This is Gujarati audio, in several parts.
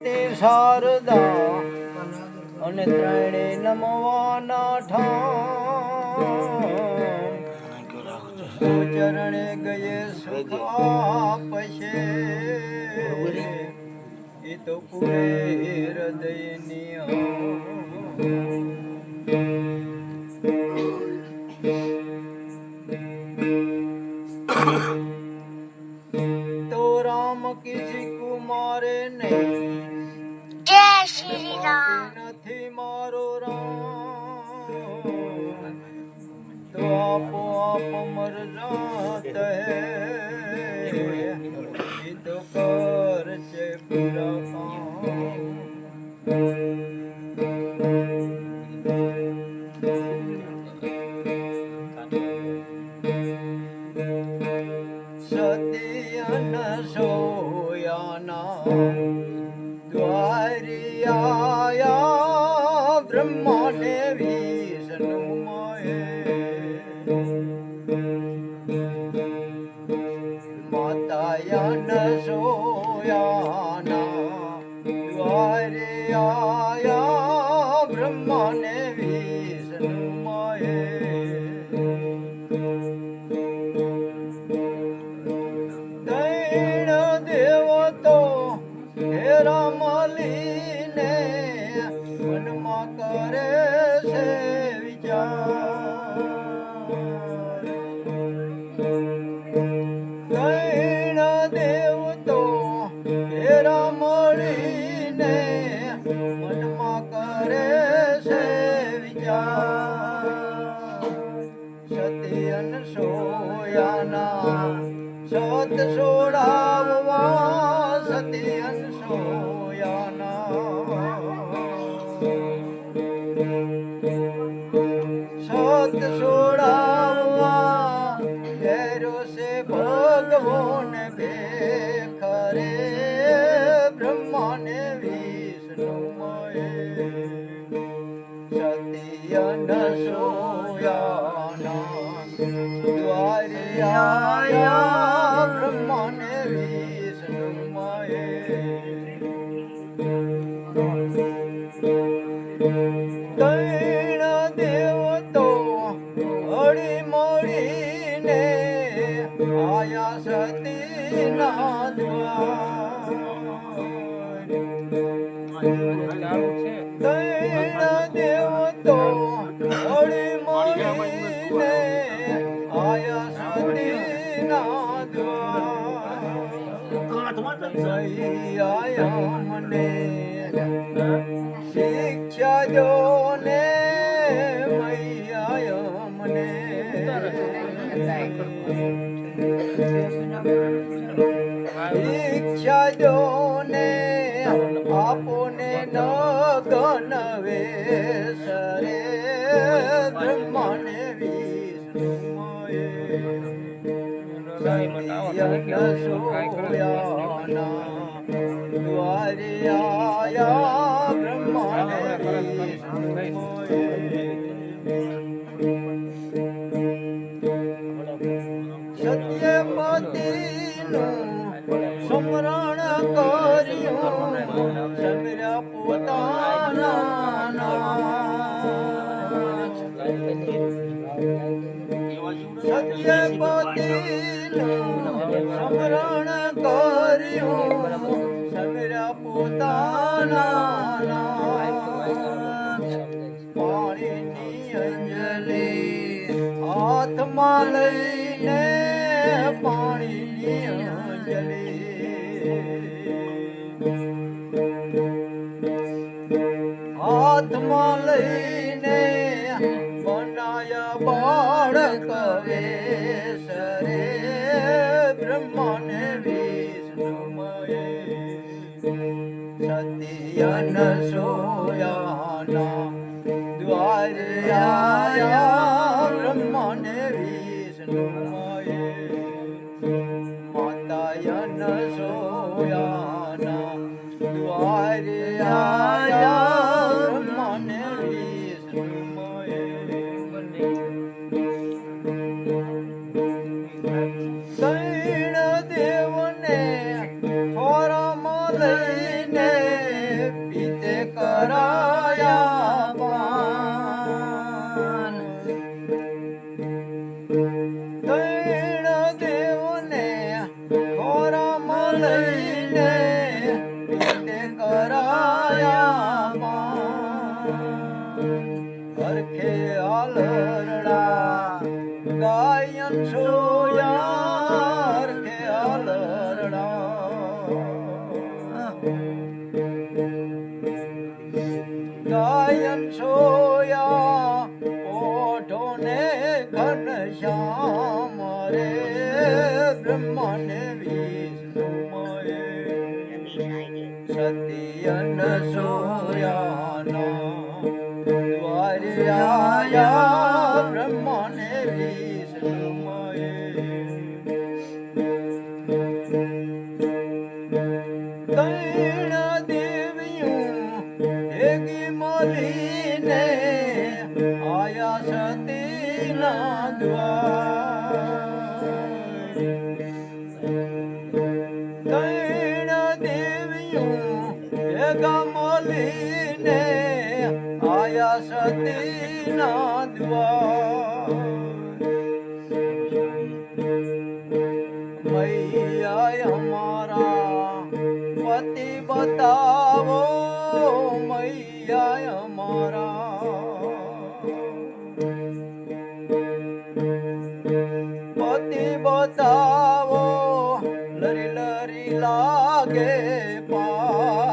તે શારદા અને ત્રણે નમવાના ઠામ. ચરણે ગયે સુખ આપશે. એ તો પૂરે હૃદયની આપ મર જાત तो कर से पूरा છે પૂરા કામ સત્યન સોયાના દ્વારિયાયા બ્રહ્માને વિષ્ણુ દ્વારિયાયા સોયાના દૈણ દેવતો હળી મળીને આયા સતીના દ્વાર. દૈણ દેવતો હળી મળીને આયા દ્વાર. જઈ આયા મને શિક્ષા જો ને આપો ને ગણવે સરે બ્રહ્માને વિષ્ણુમય આયા બ્રહ્માને સત્યપતિનું સત્યન સોયાના દ્વારયા બ્રહ્માને વિષ્ણુમય માતાયન સોયાના દ્વારયા સત્યન સોયાના દ્વાર્યાયા બ્રહ્મને વિષ્ણુ તૈણ દેવ્યું ભેગી મળીને આયા સતીના દ્વાર બતાવો મૈયા અમારા પતિ બતાવો લરી લરી લાગે પાય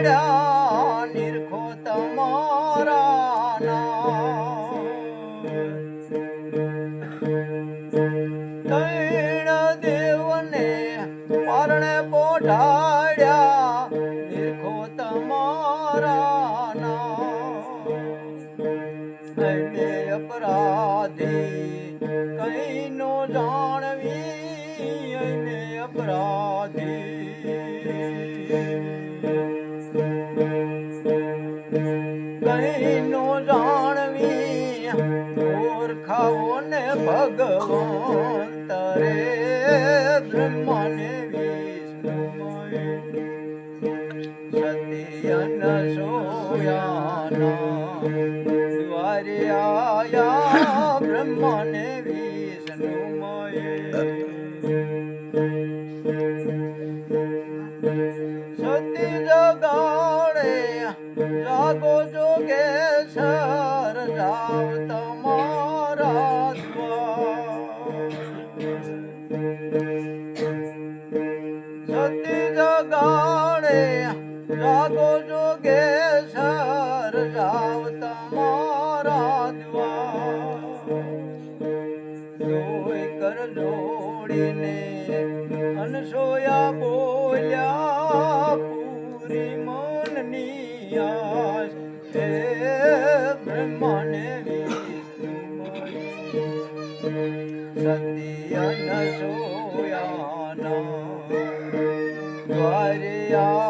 પોઢાડ્યા નિરખો તમારા નામ. તૈણ દેવને પરણે પોઢાડ્યા અપરાધી કઈ નો જાણવી ઓળખાવો ને ભગવંત રે બ્રહ્મને સત્યન સોયાના દ્વાર્યાયા બ્રહ્મને વિષ્ણુમય અનસોયા બોલ્યા પૂરી મનની આશ હે બ્રહ્મને ન સત્ય સોયાના દ્વાર્યાયા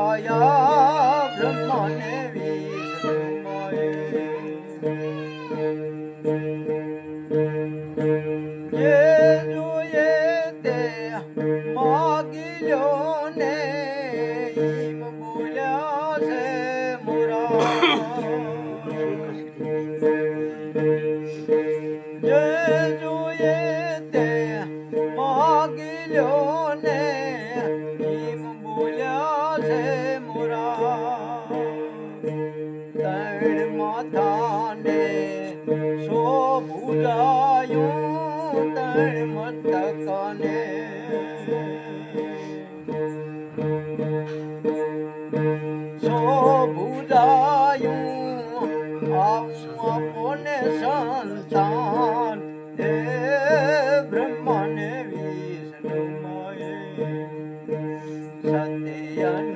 ભૂલાયું આવું આપોને સંતાન સત્યન